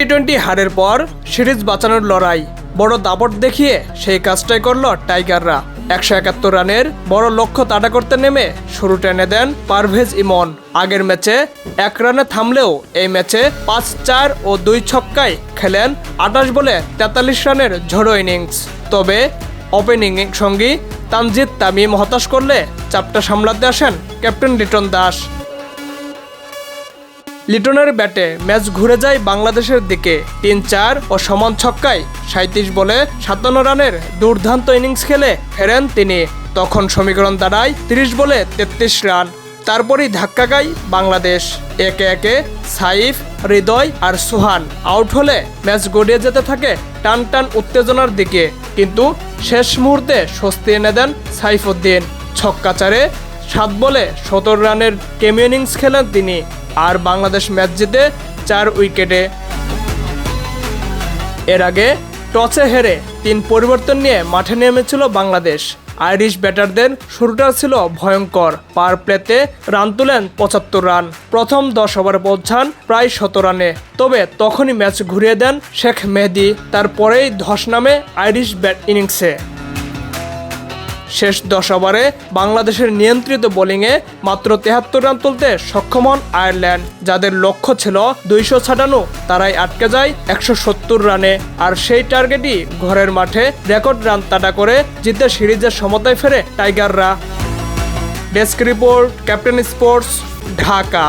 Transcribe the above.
T twenty হারের পর series বাঁচানোর লড়াই। বড় দাপট দেখিয়ে সেই কাজটাই করল টাইগাররা। একশো একাত্তর রানের বড় লক্ষ্য তাড়া করতে নেমে শুরু টেনে দেন পারভেজ ইমন। আগের ম্যাচে এক রানে থামলেও এই ম্যাচে পাঁচ চার ও দুই ছক্কায় খেলেন আটাশ বলে তেতাল্লিশ রানের ঝড়ো ইনিংস। তবে ওপেনিং সঙ্গী তানজিদ তামিম হতাশ করলে চাপটা সামলাতে আসেন ক্যাপ্টেন লিটন দাস। লিটনের ব্যাটে ম্যাচ ঘুরে যায় বাংলাদেশের দিকে। তিন চার ও সমান ছক্কায় সাঁত্রিশ বলে সাতান্ন রানের দুর্দান্ত ইনিংস খেলে ফেরেন তিনি। তখন সমীকরণ দাঁড়ায় তিরিশ বলে তেত্রিশ রান। তারপরই ধাক্কা খায় বাংলাদেশ। একে একে সাইফ, হৃদয় আর সুহান আউট হলে ম্যাচ গড়িয়ে যেতে থাকে টান টান উত্তেজনার দিকে। কিন্তু শেষ মুহূর্তে স্বস্তি এনে দেন সাইফুদ্দিন। ছক্কা চারে সাত বলে সতেরো রানের কেমি ইনিংস খেলেন তিনি। আর বাংলাদেশ ম্যাচ জিতে চার উইকেটে। এর আগে টসে হেরে তিন পরিবর্তন নিয়ে মাঠে নেমেছিল বাংলাদেশ। আইরিশ ব্যাটারদের শুরুটা ছিল ভয়ঙ্কর। পার প্লেতে রান তুলেন পঁচাত্তর রান। প্রথম দশ ওভার পৌঁছান প্রায় শত রানে। তবে তখনই ম্যাচ ঘুরিয়ে দেন শেখ মেহেদি। তারপরেই ধস নামে আইরিশ ব্যাট ইনিংসে। শেষ দশ ওভারে বাংলাদেশের নিয়ন্ত্রিত বোলিংয়ে মাত্র তেহাত্তর রান তুলতে সক্ষম হন আয়ারল্যান্ড, যাদের লক্ষ্য ছিল দুইশো ছাটানো তারাই আটকে যায় একশো সত্তর রানে। আর সেই টার্গেটই ঘরের মাঠে রেকর্ড রান তাটা করে জিতে সিরিজের সমতায় ফেরে টাইগাররা। Desk report, captain sports, Dhaka.